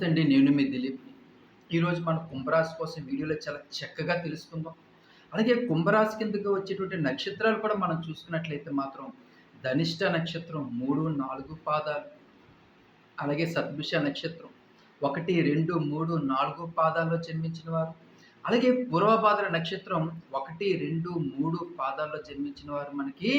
నమస్తే అండి నేను మీ దిలీప్. ఈరోజు మన కుంభరాశి కోసం వీడియోలో చాలా చక్కగా తెలుసుకుందాం. అలాగే కుంభరాశి కిందకి వచ్చేటువంటి నక్షత్రాలు కూడా మనం చూసుకున్నట్లయితే మాత్రం ధనిష్ట నక్షత్రం మూడు నాలుగు పాదాలు. అలాగే సద్భిష నక్షత్రం ఒకటి రెండు మూడు నాలుగు పాదాల్లో జన్మించిన వారు. అలాగే పూర్వభాద్ర నక్షత్రం ఒకటి రెండు మూడు పాదాల్లో జన్మించిన వారు మనకి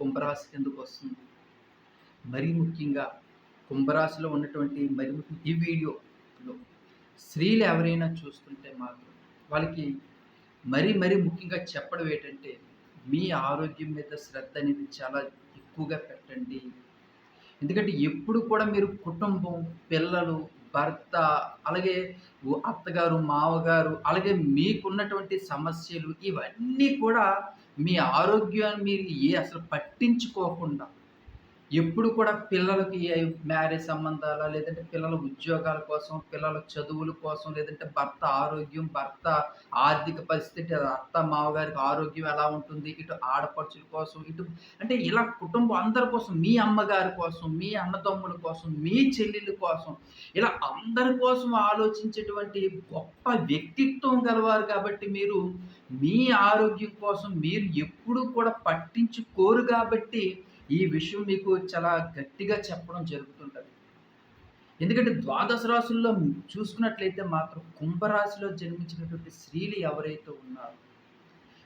కుంభరాశి కిందకు వస్తుంది. మరీ ముఖ్యంగా కుంభరాశిలో ఉన్నటువంటి మరి ఈ వీడియోలో స్త్రీలు ఎవరైనా చూస్తుంటే మాత్రం వాళ్ళకి మరీ మరీ ముఖ్యంగా చెప్పడం ఏంటంటే మీ ఆరోగ్యం మీద శ్రద్ధ అనేది చాలా ఎక్కువగా పెట్టండి. ఎందుకంటే ఎప్పుడు కూడా మీరు కుటుంబం పిల్లలు భర్త అలాగే అత్తగారు మావగారు అలాగే మీకున్నటువంటి సమస్యలు ఇవన్నీ కూడా మీ ఆరోగ్యాన్ని మీరు ఏ అసలు పట్టించుకోకుండా ఎప్పుడు కూడా పిల్లలకి మ్యారేజ్ సంబంధాల లేదంటే పిల్లల ఉద్యోగాల కోసం పిల్లల చదువుల కోసం లేదంటే భర్త ఆరోగ్యం భర్త ఆర్థిక పరిస్థితి అత్త మామగారికి ఆరోగ్యం ఎలా ఉంటుంది ఇటు ఆడపడుచుల కోసం ఇటు అంటే ఇలా కుటుంబం అందరి కోసం మీ అమ్మగారి కోసం మీ అన్నదమ్ముల కోసం మీ చెల్లెళ్ళ కోసం ఇలా అందరి కోసం ఆలోచించేటువంటి గొప్ప వ్యక్తిత్వం గలవారు కాబట్టి మీరు మీ ఆరోగ్యం కోసం మీరు ఎప్పుడు కూడా పట్టించుకోరు కాబట్టి ఈ విషయం మీకు చాలా గట్టిగా చెప్పడం జరుగుతుంటుంది. ఎందుకంటే ద్వాదశ రాశుల్లో చూసుకున్నట్లయితే మాత్రం కుంభరాశిలో జన్మించినటువంటి స్త్రీలు ఎవరైతే ఉన్నారో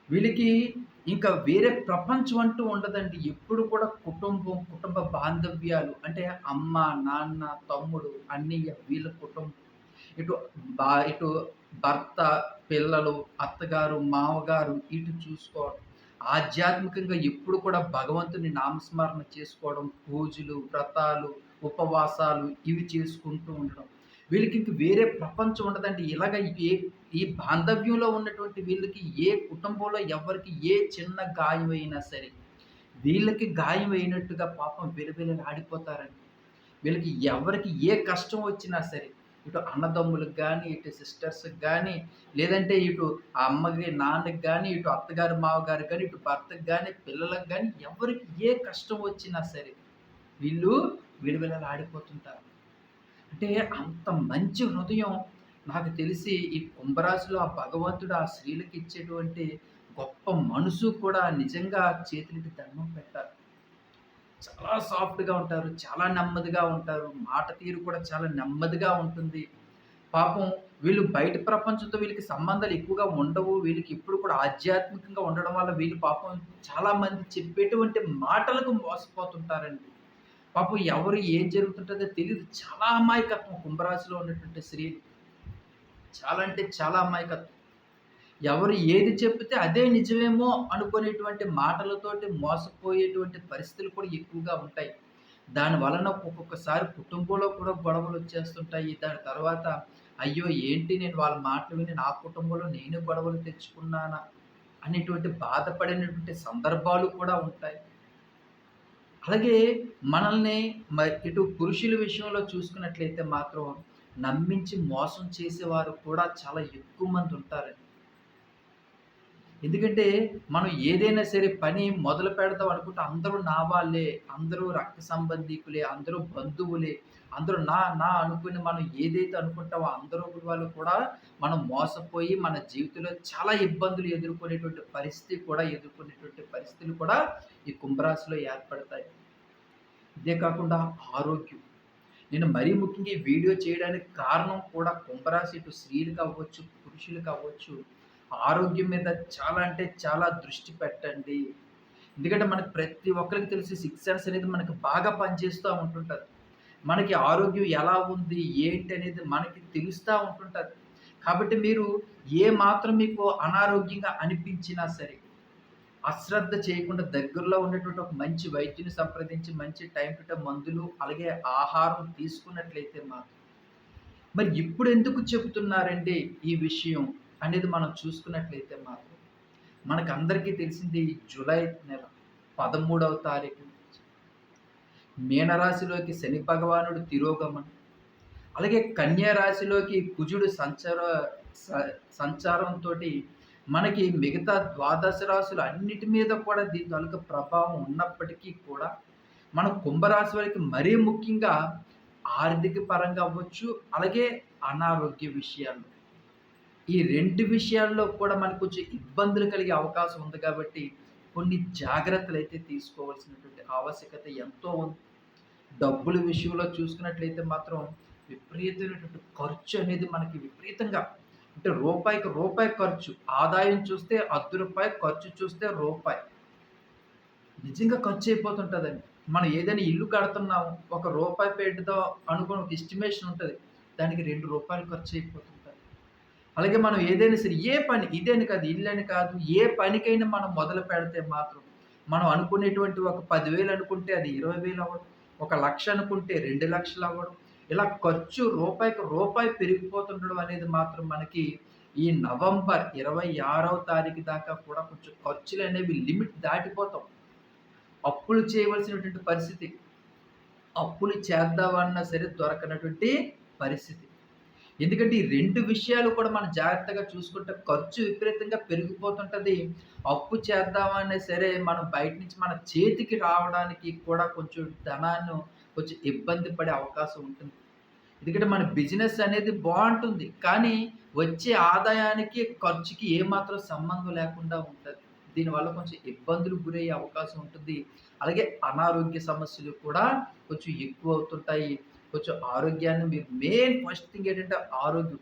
వీళ్ళకి ఇంకా వేరే ప్రపంచం అంటూ ఉండదండి. ఎప్పుడు కూడా కుటుంబం కుటుంబ బాంధవ్యాలు అంటే అమ్మ నాన్న తమ్ముడు అన్నయ్య వీళ్ళ కుటుంబం. ఇటు బా ఇటు భర్త పిల్లలు అత్తగారు మామగారు ఇటు చూసుకోవడం ఆధ్యాత్మికంగా ఎప్పుడు కూడా భగవంతుని నామస్మరణ చేసుకోవడం పూజలు వ్రతాలు ఉపవాసాలు ఇవి చేసుకుంటూ ఉండడం. వీళ్ళకి ఇంక వేరే ప్రపంచం ఉండదండి. ఇలాగ ఏ ఈ బాంధవ్యంలో ఉన్నటువంటి వీళ్ళకి ఏ కుటుంబంలో ఎవరికి ఏ చిన్న గాయం అయినా సరే వీళ్ళకి గాయం అయినట్టుగా పాపం వెలువెలు ఆడిపోతారండి. వీళ్ళకి ఎవరికి ఏ కష్టం వచ్చినా సరే ఇటు అన్నదమ్ములకు కానీ ఇటు సిస్టర్స్కి కానీ లేదంటే ఇటు ఆ అమ్మకి నాన్నకి కానీ ఇటు అత్తగారు మావగారు కానీ ఇటు భర్తకు కానీ పిల్లలకు కానీ ఎవరికి ఏ కష్టం వచ్చినా సరే వీళ్ళు విడివిలలు ఆడిపోతుంటారు. అంటే అంత మంచి హృదయం నాకు తెలిసి ఈ కుంభరాశిలో ఆ భగవంతుడు ఆ స్త్రీలకు ఇచ్చేటువంటి గొప్ప మనసు కూడా నిజంగా చేతులకి దండం పెట్టారు. చాలా సాఫ్ట్గా ఉంటారు చాలా నెమ్మదిగా ఉంటారు. మాట తీరు కూడా చాలా నెమ్మదిగా ఉంటుంది. పాపం వీళ్ళు బయట ప్రపంచంతో వీళ్ళకి సంబంధాలు ఎక్కువగా ఉండవు. వీళ్ళకి ఎప్పుడు కూడా ఆధ్యాత్మికంగా ఉండడం వల్ల వీళ్ళు పాపం చాలామంది చెప్పేటువంటి మాటలకు మోసపోతుంటారండి. పాపం ఎవరు ఏం జరుగుతుంటుందో తెలియదు చాలా అమాయకత్వం కుంభరాశిలో ఉన్నటువంటి స్త్రీలు. చాలా అంటే చాలా అమాయకత్వం. ఎవరు ఏది చెప్తే అదే నిజమేమో అనుకునేటువంటి మాటలతోటి మోసపోయేటువంటి పరిస్థితులు కూడా ఎక్కువగా ఉంటాయి. దాని వలన ఒక్కొక్కసారి కుటుంబంలో కూడా గొడవలు వచ్చేస్తుంటాయి. దాని తర్వాత అయ్యో ఏంటి నేను వాళ్ళ మాటలు విని నా కుటుంబంలో నేను గొడవలు తెచ్చుకున్నానా? అనేటువంటి బాధపడినటువంటి సందర్భాలు కూడా ఉంటాయి. అలాగే మనల్ని మ- ఇటు పురుషుల విషయంలో చూసుకున్నట్లయితే మాత్రం నమ్మించి మోసం చేసేవారు కూడా చాలా ఎక్కువ మంది ఉంటారండి. ఎందుకంటే మనం ఏదైనా సరే పని మొదలు పెడతాం అనుకుంటే అందరూ నా వాళ్ళే అందరూ రక్త సంబంధికులే అందరూ బంధువులే అందరూ నా నా అనుకుని మనం ఏదైతే అనుకుంటామో అందరూ వాళ్ళు కూడా మనం మోసపోయి మన జీవితంలో చాలా ఇబ్బందులు ఎదుర్కొనేటువంటి పరిస్థితి కూడా ఎదుర్కొనేటువంటి పరిస్థితులు కూడా ఈ కుంభరాశిలో ఏర్పడతాయి. ఇదే కాకుండా ఆరోగ్యం. నేను మరీ ముఖ్యంగా ఈ వీడియో చేయడానికి కారణం కూడా కుంభరాశి ఇటు స్త్రీలు కావచ్చు పురుషులు అవ్వచ్చు ఆరోగ్యం మీద చాలా అంటే చాలా దృష్టి పెట్టండి. ఎందుకంటే మనకు ప్రతి ఒక్కరికి తెలిసి సిక్స్ సెన్స్ అనేది మనకు బాగా పనిచేస్తూ ఉంటుంటుంది. మనకి ఆరోగ్యం ఎలా ఉంది ఏంటి అనేది మనకి తెలుస్తూ ఉంటుంటుంది. కాబట్టి మీరు ఏ మాత్రం మీకు అనారోగ్యంగా అనిపించినా సరే అశ్రద్ధ చేయకుండా దగ్గరలో ఉన్నటువంటి ఒక మంచి వైద్యుని సంప్రదించి మంచి టైం టు టైం మందులు అలాగే ఆహారం తీసుకున్నట్లయితే మాత్రం. మరి ఇప్పుడు ఎందుకు చెబుతున్నారండి ఈ విషయం? అనేది మనం చూసుకున్నట్లయితే మాత్రం మనకు అందరికీ తెలిసింది జూలై నెల పదమూడవ తారీఖు మీనరాశిలోకి శని భగవానుడు తిరోగమనం అలాగే కన్యా రాశిలోకి కుజుడు సంచార సంచారంతో మనకి మిగతా ద్వాదశ రాశులు అన్నిటి మీద కూడా దీని తాలూకా ప్రభావం ఉన్నప్పటికీ కూడా మన కుంభరాశి వారికి మరీ ముఖ్యంగా ఆర్థిక పరంగా అవ్వచ్చు, అలాగే అనారోగ్య విషయాల్లో. ఈ రెండు విషయాల్లో కూడా మనకు కొంచెం ఇబ్బందులు కలిగే అవకాశం ఉంది కాబట్టి, కొన్ని జాగ్రత్తలు అయితే తీసుకోవాల్సినటువంటి ఆవశ్యకత ఎంతో ఉంది. డబ్బుల విషయంలో చూసుకున్నట్లయితే మాత్రం విపరీతమైనటువంటి ఖర్చు అనేది మనకి విపరీతంగా అంటే రూపాయికి రూపాయి ఖర్చు. ఆదాయం చూస్తే అర్ధ రూపాయి ఖర్చు చూస్తే రూపాయి. నిజంగా ఖర్చు అయిపోతుంటుందండి మనం ఏదైనా ఇల్లు కడుతున్నాము, ఒక రూపాయి పెట్టుదో అనుకుని ఒక ఎస్టిమేషన్ ఉంటుంది దానికి రెండు రూపాయలు ఖర్చు అయిపోతుంది అలాగే మనం ఏదైనా సరే ఏ పని ఇదేని కాదు, ఇల్లని కాదు, ఏ పనికైనా మనం మొదలు పెడితే మాత్రం, మనం అనుకునేటువంటి ఒక పదివేలు అనుకుంటే అది ఇరవై వేలు అవ్వడం, ఒక లక్ష అనుకుంటే రెండు లక్షలు అవ్వడం, ఇలా ఖర్చు రూపాయికి రూపాయి పెరిగిపోతుండడం అనేది మాత్రం మనకి ఈ నవంబర్ 26వ తారీఖు దాకా కూడా కొంచెం ఖర్చులు అనేవి లిమిట్ దాటిపోతాం. అప్పులు చేయవలసినటువంటి పరిస్థితి. అప్పులు చేద్దామన్నా సరే దొరకనటువంటి పరిస్థితి. ఎందుకంటే ఈ రెండు విషయాలు కూడా మనం జాగ్రత్తగా చూసుకుంటే ఖర్చు విపరీతంగా పెరిగిపోతుంటుంది అప్పు చేద్దామనే సరే మనం బయట నుంచి మన చేతికి రావడానికి కూడా కొంచెం ధనాన్ని కొంచెం ఇబ్బంది పడే అవకాశం ఉంటుంది. ఎందుకంటే మన బిజినెస్ అనేది బాగుంటుంది కానీ వచ్చే ఆదాయానికి, ఖర్చుకి ఏమాత్రం సంబంధం లేకుండా ఉంటుంది దీనివల్ల కొంచెం ఇబ్బందులు గురయ్యే అవకాశం ఉంటుంది. అలాగే అనారోగ్య సమస్యలు కూడా కొంచెం ఎక్కువ అవుతుంటాయి కొంచెం ఆరోగ్యాన్ని మీరు మెయిన్ ఫస్ట్ థింగ్ ఏంటంటే ఆరోగ్యం.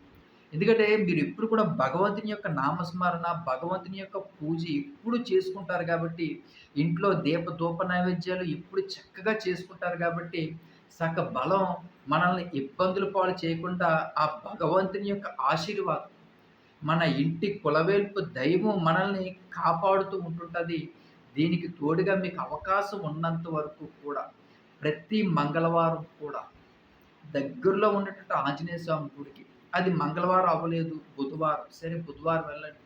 ఎందుకంటే మీరు ఎప్పుడు కూడా భగవంతుని యొక్క నామస్మరణ, భగవంతుని యొక్క పూజ ఎప్పుడు చేసుకుంటారు కాబట్టి, ఇంట్లో దీప ధూప నైవేద్యాలు ఎప్పుడు చక్కగా చేసుకుంటారు కాబట్టి, సక బలం మనల్ని ఇబ్బందుల పాలు చేయకుండా ఆ భగవంతుని యొక్క ఆశీర్వాదం, మన ఇంటి కులవేల్పు దైవం మనల్ని కాపాడుతూ ఉంటుంటుంది దీనికి తోడుగా మీకు అవకాశం ఉన్నంత వరకు కూడా ప్రతి మంగళవారం కూడా దగ్గరలో ఉన్నటువంటి ఆంజనేయ స్వామి గుడికి. అది మంగళవారం అవ్వలేదు బుధవారం. సరే బుధవారం వెళ్ళండి.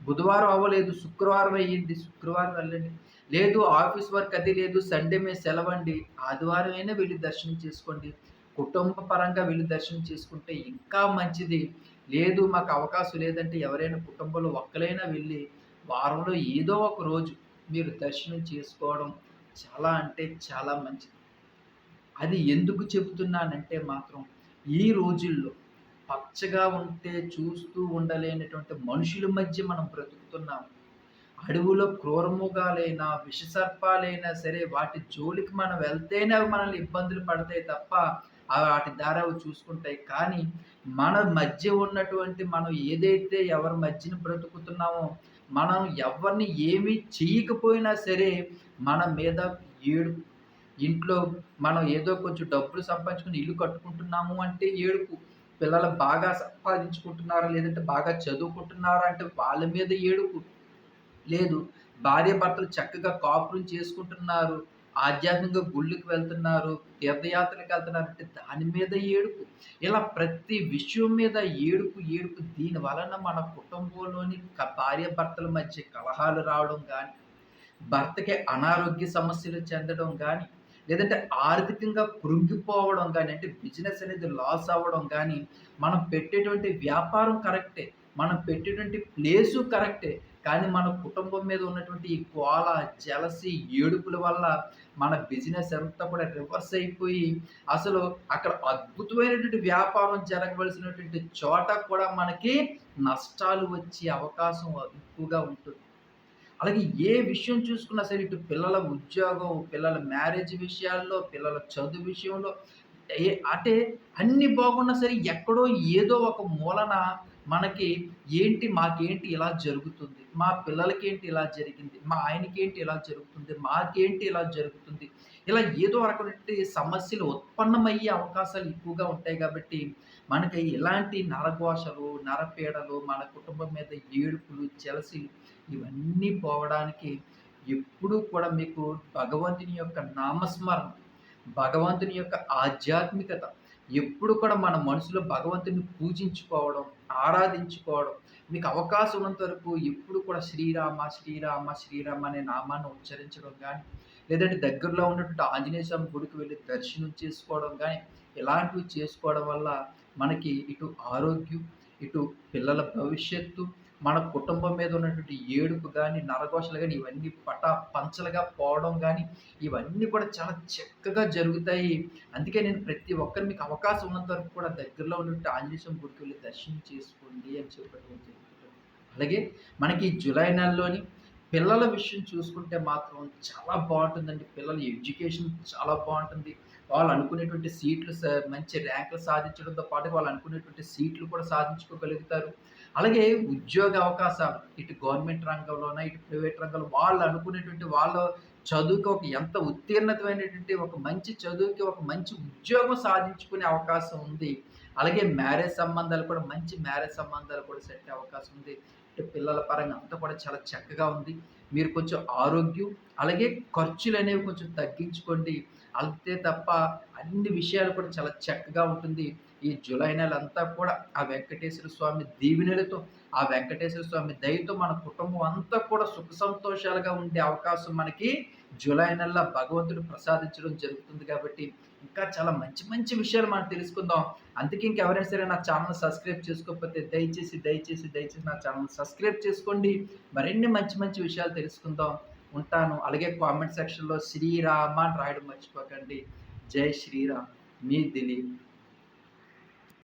బుధవారం అవ్వలేదు శుక్రవారం అయ్యింది శుక్రవారం వెళ్ళండి. లేదు ఆఫీస్ వర్క్ అది లేదు సండే మీద సెలవండి. ఆదివారం అయినా వెళ్ళి దర్శనం చేసుకోండి. కుటుంబ పరంగా వెళ్ళి దర్శనం చేసుకుంటే ఇంకా మంచిది. లేదు మాకు అవకాశం లేదంటే ఎవరైనా కుటుంబంలో ఒక్కలైనా వెళ్ళి వారంలో ఏదో ఒక రోజు మీరు దర్శనం చేసుకోవడం చాలా అంటే చాలా మంచిది. అది ఎందుకు చెబుతున్నానంటే మాత్రం ఈ రోజుల్లో పచ్చగా ఉంటే చూస్తూ ఉండలేనటువంటి మనుషుల మధ్య మనం బ్రతుకుతున్నాం. అడవులో క్రూరముగాలైనా విషసర్పాలైనా సరే వాటి జోలికి మనం వెళ్తేనే అవి మనల్ని ఇబ్బందులు పడతాయి తప్ప వాటి ద్వారా అవి చూసుకుంటాయి. కానీ మన మధ్య ఉన్నటువంటి మనం ఏదైతే ఎవరి మధ్యన బ్రతుకుతున్నామో మనం ఎవరిని ఏమీ చేయకపోయినా సరే మన మీద ఏడు ఇంట్లో మనం ఏదో కొంచెం డబ్బులు సంపాదించుకుని ఇల్లు కట్టుకుంటున్నాము అంటే ఏడుపు. పిల్లలు బాగా సంపాదించుకుంటున్నారా లేదంటే బాగా చదువుకుంటున్నారా అంటే వాళ్ళ మీద ఏడుపు. లేదు భార్య భర్తలు చక్కగా కాపురం చేసుకుంటున్నారు ఆధ్యాత్మికంగా గుళ్ళకి వెళ్తున్నారు తీర్థయాత్రలకు వెళ్తున్నారు అంటే దాని మీద ఏడుపు. ఇలా ప్రతి విషయం మీద ఏడుపు ఏడుపు. దీని వలన మన కుటుంబంలోని భార్య భర్తల మధ్య కలహాలు రావడం కానీ భర్తకి అనారోగ్య సమస్యలు చెందడం కానీ లేదంటే ఆర్థికంగా కృంగిపోవడం కానీ అంటే బిజినెస్ అనేది లాస్ అవ్వడం కానీ మనం పెట్టేటువంటి వ్యాపారం కరెక్టే మనం పెట్టేటువంటి ప్లేసు కరెక్టే కానీ మన కుటుంబం మీద ఉన్నటువంటి ఈ కోల జలసి ఏడుపుల వల్ల మన బిజినెస్ అంతా కూడా రివర్స్ అయిపోయి అసలు అక్కడ అద్భుతమైనటువంటి వ్యాపారం జరగవలసినటువంటి చోట కూడా మనకి నష్టాలు వచ్చే అవకాశం ఎక్కువగా ఉంటుంది. అలాగే ఏ విషయం చూసుకున్నా సరే ఇటు పిల్లల ఉద్యోగం పిల్లల మ్యారేజ్ విషయాల్లో పిల్లల చదువు విషయంలో అంటే అన్ని బాగున్నా సరే ఎక్కడో ఏదో ఒక మూలన మనకి ఏంటి మాకేంటి ఇలా జరుగుతుంది? మా పిల్లలకి ఏంటి ఇలా జరిగింది? మా ఆయనకి ఏంటి ఇలా జరుగుతుంది? మాకేంటి ఇలా జరుగుతుంది? ఇలా ఏదో రకమైన సమస్యలు ఉత్పన్నమయ్యే అవకాశాలు ఎక్కువగా ఉంటాయి కాబట్టి మనకి ఇలాంటి నరఘోషలు నరపీడలు మన కుటుంబం మీద ఏడుపులు జలసిలు ఇవన్నీ పోవడానికి ఎప్పుడూ కూడా మీకు భగవంతుని యొక్క నామస్మరణ భగవంతుని యొక్క ఆధ్యాత్మికత ఎప్పుడు కూడా మన మనసులో భగవంతుని పూజించుకోవడం ఆరాధించుకోవడం మీకు అవకాశం ఉన్నంత వరకు ఎప్పుడు కూడా శ్రీరామ శ్రీరామ శ్రీరామ అనే నామాన్ని ఉచ్చరించడం కానీ లేదంటే దగ్గరలో ఉన్నటువంటి ఆంజనేయ స్వామి గుడికి వెళ్ళి దర్శనం చేసుకోవడం కానీ ఇలాంటివి చేసుకోవడం వల్ల మనకి ఇటు ఆరోగ్యం ఇటు పిల్లల భవిష్యత్తు మన కుటుంబం మీద ఉన్నటువంటి ఏడుపు కానీ నరఘోషలు కానీ ఇవన్నీ పటా పంచలుగా పోవడం కానీ ఇవన్నీ కూడా చాలా చక్కగా జరుగుతాయి. అందుకే నేను ప్రతి ఒక్కరు మీకు అవకాశం ఉన్నంత వరకు కూడా దగ్గరలో ఉన్నటువంటి ఆంజనేయం గుడికి వెళ్ళి దర్శనం చేసుకోండి అని చెప్పడం అలాగే మనకి జూలై నెలలోని పిల్లల విషయం చూసుకుంటే మాత్రం చాలా బాగుంటుందండి పిల్లల ఎడ్యుకేషన్ చాలా బాగుంటుంది వాళ్ళు అనుకునేటువంటి సీట్లు మంచి ర్యాంకులు సాధించడంతో పాటు వాళ్ళు అనుకునేటువంటి సీట్లు కూడా సాధించుకోగలుగుతారు. అలాగే ఉద్యోగ అవకాశాలు ఇటు గవర్నమెంట్ రంగంలోన, ఇటు ప్రైవేట్ రంగంలో వాళ్ళు అనుకునేటువంటి వాళ్ళ చదువుకి ఒక ఎంత ఉత్తీర్ణతమైనటువంటి ఒక మంచి చదువుకి ఒక మంచి ఉద్యోగం సాధించుకునే అవకాశం ఉంది. అలాగే మ్యారేజ్ సంబంధాలు కూడా మంచి మ్యారేజ్ సంబంధాలు కూడా సెట్ అయ్యే అవకాశం ఉంది. ఇటు పిల్లల పరంగా అంతా కూడా చాలా చక్కగా ఉంది. మీరు కొంచెం ఆరోగ్యం, అలాగే ఖర్చులు అనేవి కొంచెం తగ్గించుకోండి. అంతే తప్ప అన్ని విషయాలు కూడా చాలా చక్కగా ఉంటుంది. ఈ జులై నెలంతా కూడా ఆ వెంకటేశ్వర స్వామి దీవెనలతో, ఆ వెంకటేశ్వర స్వామి దయతో మన కుటుంబం అంతా కూడా సుఖ సంతోషాలుగా ఉండే అవకాశం మనకి జూలై నెలలో భగవంతుడు ప్రసాదించడం జరుగుతుంది కాబట్టి, ఇంకా చాలా మంచి మంచి విషయాలు మనం తెలుసుకుందాం. అందుకే ఇంకెవరైనా సరే నా ఛానల్ సబ్స్క్రైబ్ చేసుకోకపోతే దయచేసి, దయచేసి, దయచేసి నా ఛానల్ సబ్స్క్రైబ్ చేసుకోండి. మరిన్ని మంచి మంచి విషయాలు తెలుసుకుందాం. ఉంటాను. అలాగే కామెంట్ సెక్షన్‌లో శ్రీరామ అని రాయడం మర్చిపోకండి. జై శ్రీరామ్. మీ దిలీప్.